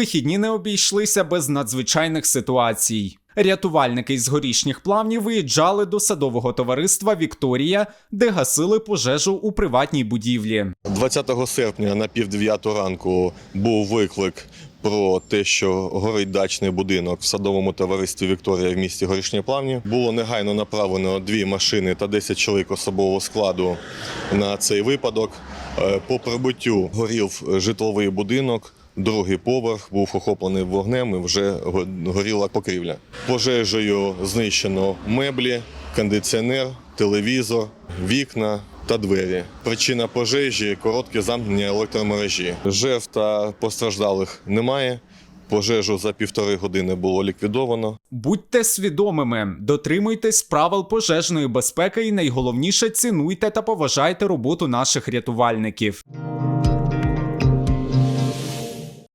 Вихідні не обійшлися без надзвичайних ситуацій. Рятувальники із горішніх плавнів виїжджали до садового товариства Вікторія, де гасили пожежу у приватній будівлі. 20 серпня на пів ранку був виклик про те, що горить дачний будинок в садовому товаристві Вікторія в місті Горішні Плавні. Було негайно направлено дві машини та 10 чоловік особового складу на цей випадок. Е, По прибуттю горів житловий будинок. Другий поверх був охоплений вогнем і вже горіла покрівля. Пожежею знищено меблі, кондиціонер, телевізор, вікна та двері. Причина пожежі коротке замкнення електромережі. Жертв та постраждалих немає. Пожежу за півтори години було ліквідовано. Будьте свідомими, дотримуйтесь правил пожежної безпеки і найголовніше цінуйте та поважайте роботу наших рятувальників.